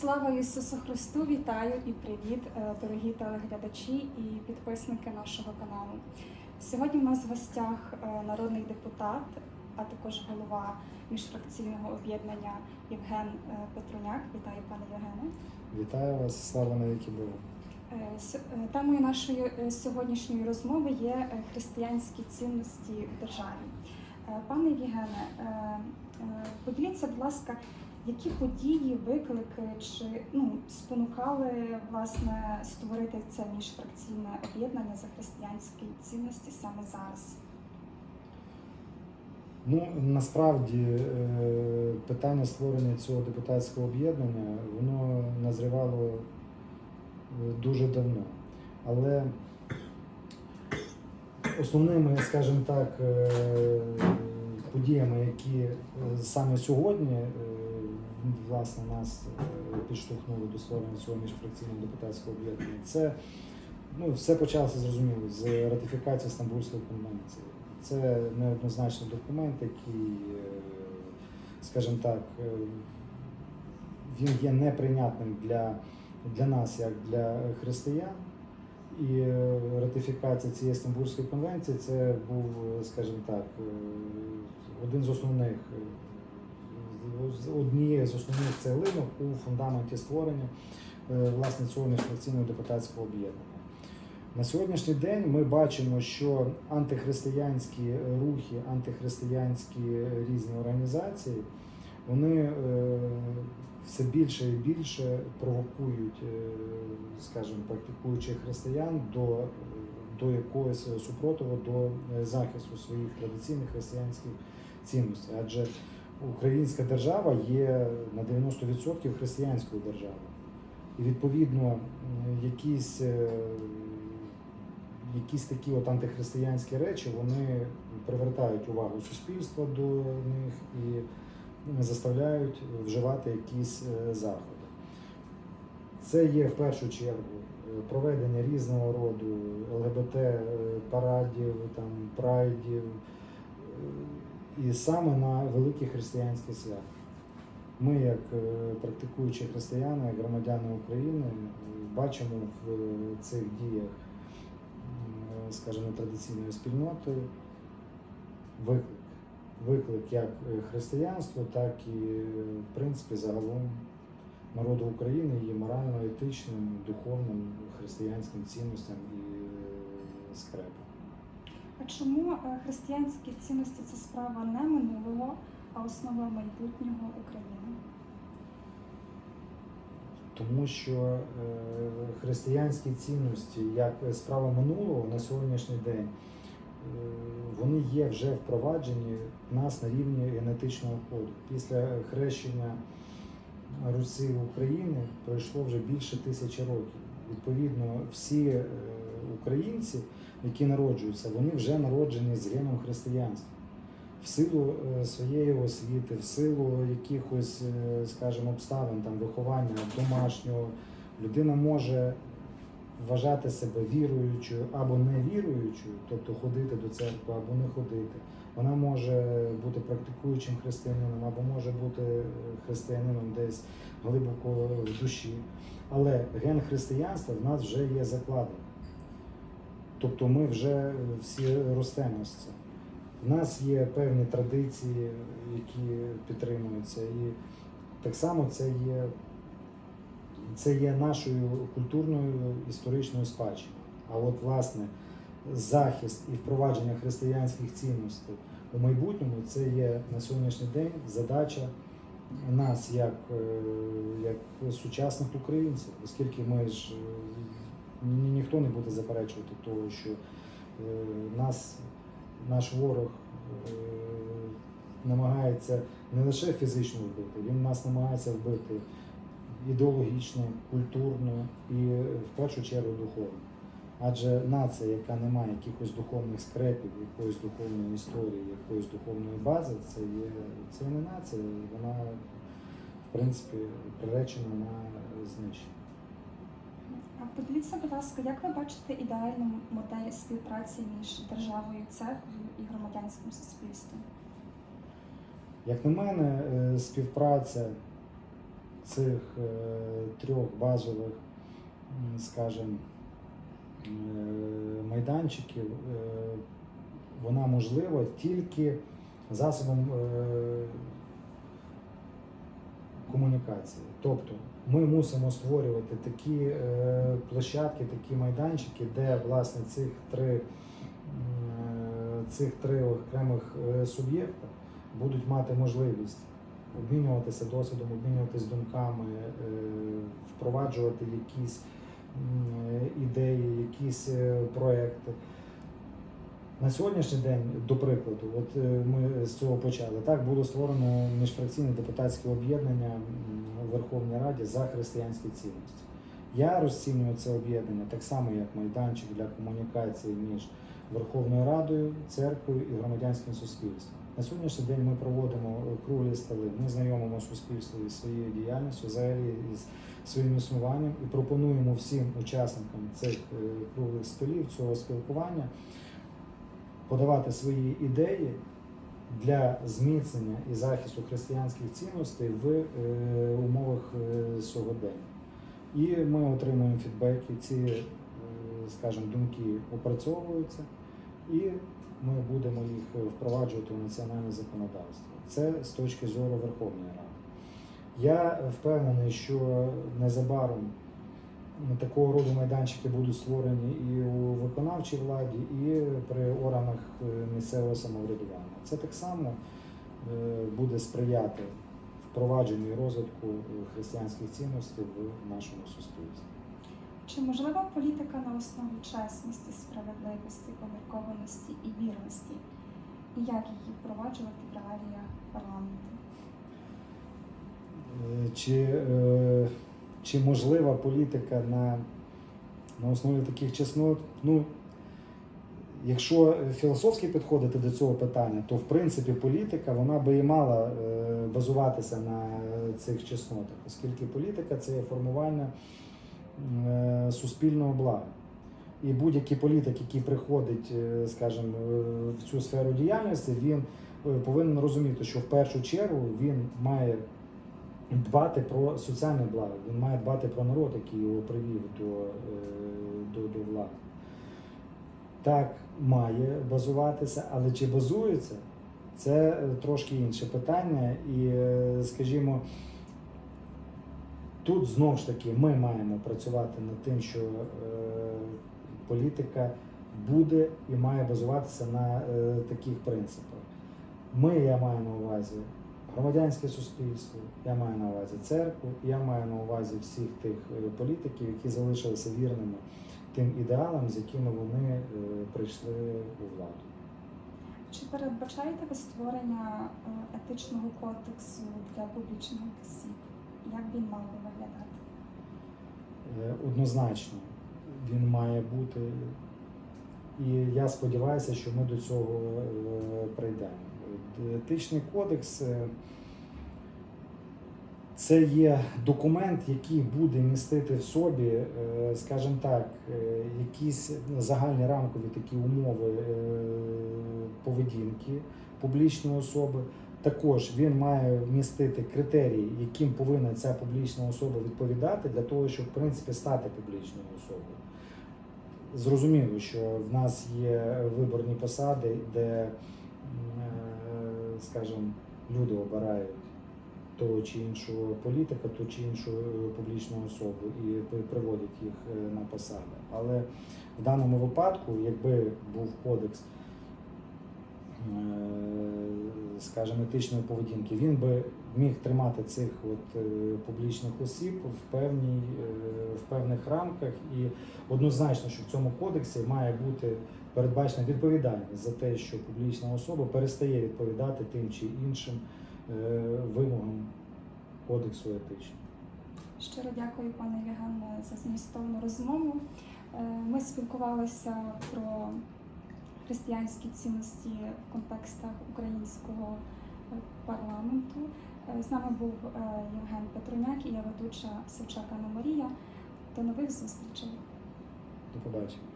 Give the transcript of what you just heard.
Слава Ісусу Христу! Вітаю і привіт, е, дорогі телеглядачі і підписники нашого каналу. Сьогодні у нас в гостях е, народний депутат, а також голова міжфракційного об'єднання Євген е, Петруняк. Вітаю, пане Євгене. Вітаю вас, слава навіки Богу. Темою нашої сьогоднішньої розмови є християнські цінності в державі. Пане Євгене, поділіться, будь ласка, які події, виклики чи ну, спонукали власне створити це міжфракційне об'єднання за християнські цінності саме зараз? Ну насправді е, питання створення цього депутатського об'єднання воно назрівало е, дуже давно. Але основними, скажімо так, е, подіями, які саме сьогодні власне нас е, підштовхнули до створення цього міжфракційного депутатського об'єднання, це ну, все почалося зрозуміло з ратифікації Стамбульської конвенції. Це неоднозначний документ, який, е, скажімо так, е, він є неприйнятним для, для нас, як для християн. І ратифікація цієї Стамбульської конвенції це був, скажімо так, один з основних, однією з основних цеглинок у фундаменті створення е, власне цього міжфракційного депутатського об'єднання. На сьогоднішній день ми бачимо, що антихристиянські рухи, антихристиянські різні організації, вони е, все більше і більше провокують, е, скажімо, практикуючих християн до, до якогось супротиву, до захисту своїх традиційних християнських цінностей. Адже українська держава є на 90% християнською державою. І відповідно якісь, е, якісь такі от антихристиянські речі вони привертають увагу суспільства до них і заставляють вживати якісь е, заходи. Це є в першу чергу е, проведення різного роду ЛГБТ парадів, там, прайдів, і саме на великі християнські свята. Ми, як е, практикуючі християни, громадяни України, е, бачимо в е, цих діях, скажімо, традиційної спільноти виклик. Виклик як е, християнству, так і е, в принципі загалом народу України є морально-етичним, духовним християнським цінностям і е, скрепом. А чому е, християнські цінності це справа не минулого, а основа майбутнього України? Тому що е, християнські цінності, як справа минулого на сьогоднішній день, е, вони є вже впроваджені в нас на рівні генетичного коду. Після хрещення Русі України пройшло вже більше тисячі років. Відповідно, всі українці, які народжуються, вони вже народжені з геном християнства. В силу е, своєї освіти, в силу якихось, е, скажімо, обставин, там, виховання домашнього, людина може вважати себе віруючою або невіруючою, тобто ходити до церкви або не ходити. Вона може бути практикуючим християнином або може бути е, християнином десь глибоко в душі. Але ген християнства в нас вже є закладений. Тобто ми вже всі ростемо з цим. В нас є певні традиції, які підтримуються, і так само це є, це є нашою культурною історичною спадщиною. А от власне захист і впровадження християнських цінностей у майбутньому це є на сьогоднішній день задача нас, як, е, як сучасних українців, оскільки ми ж ні, ніхто не буде заперечувати того, що е, нас наш ворог е, намагається не лише фізично вбити, він нас намагається вбити ідеологічно, культурно і е, в першу чергу духовно. Адже нація, яка не має якихось духовних скрепів, якоїсь духовної історії, якоїсь духовної бази, це є це не нація, вона в принципі приречена на знищення. А поділіться, будь ласка, як ви бачите ідеальну модель співпраці між державою, церквою і громадянським суспільством? Як на мене, е, співпраця цих е, трьох базових, скажімо, е, майданчиків вона можлива тільки засобом комунікації. Тобто ми мусимо створювати такі е, площадки, такі майданчики, де власне цих три, е, цих три окремих е, суб'єкта будуть мати можливість обмінюватися досвідом, обмінюватися думками, е, впроваджувати якісь е, ідеї, якісь е, проекти. На сьогоднішній день, до прикладу, от е, ми з цього почали. Так було створено міжфракційне депутатське об'єднання у Верховній Раді за християнські цінності. Я розцінюю це об'єднання так само, як майданчик для комунікації між Верховною Радою, церквою і громадянським суспільством. На сьогоднішній день ми проводимо круглі столи, ми знайомимо суспільство із своєю діяльністю, взагалі із своїм існуванням і пропонуємо всім учасникам цих е, круглих столів, цього спілкування подавати свої ідеї для зміцнення і захисту християнських цінностей в е, умовах е, сьогодення. І ми отримуємо фідбеки, ці, е, скажімо, думки опрацьовуються, і ми будемо їх впроваджувати в національне законодавство. Це з точки зору Верховної Ради. Я впевнений, що незабаром такого роду майданчики будуть створені і у виконавчій владі, і при органах е, місцевого самоврядування. Це так само е, буде сприяти впровадженню і розвитку е, християнських цінностей в нашому суспільстві. Чи можлива політика на основі чесності, справедливості, поміркованості і вірності? І як її впроваджувати в реаліях парламенту? Чи, е, чи можлива політика на, на основі таких чеснот? Ну, якщо філософськи підходити до цього питання, то в принципі політика вона би і мала е, базуватися на цих чеснотах, оскільки політика це є формування е, суспільного блага. І будь-який політик, який приходить, е, скажімо, в цю сферу діяльності, він повинен розуміти, що в першу чергу він має дбати про соціальне благо, він має дбати про народ, який його привів до, е, до, до влади. Так має базуватися, але чи базується, це е, трошки інше питання. І, е, скажімо, тут знову ж таки ми маємо працювати над тим, що е, політика буде і має базуватися на е, таких принципах. Ми, я маю на увазі громадянське суспільство, я маю на увазі церкву, я маю на увазі всіх тих е, політиків, які залишилися вірними тим ідеалам, з якими вони е, прийшли у владу. Чи передбачаєте ви створення е, етичного кодексу для публічних осіб? Як він мав би виглядати? Однозначно він має бути. І я сподіваюся, що ми до цього е, прийдемо. Етичний кодекс е, це є документ, який буде містити в собі, е, скажімо так, е, якісь загальні рамкові такі умови е, поведінки публічної особи. Також він має містити критерії, яким повинна ця публічна особа відповідати для того, щоб в принципі стати публічною особою. Зрозуміло, що в нас є виборні посади, де, е, скажімо, люди обирають того чи іншого політика, ту чи іншу е, публічну особу і приводять їх е, на посади. Але в даному випадку, якби був кодекс, е, скажімо, етичної поведінки, він би міг тримати цих от публічних осіб в певній в певних рамках, і однозначно, що в цьому кодексі має бути передбачена відповідальність за те, що публічна особа перестає відповідати тим чи іншим е, вимогам кодексу етичного. Щиро дякую, пане Євгене, за змістовну розмову. Е, Ми спілкувалися про християнські цінності в контекстах українського е, парламенту. З нами був Євген Петруняк і я ведуча Савчак Анна Марія. До нових зустрічей. До побачення.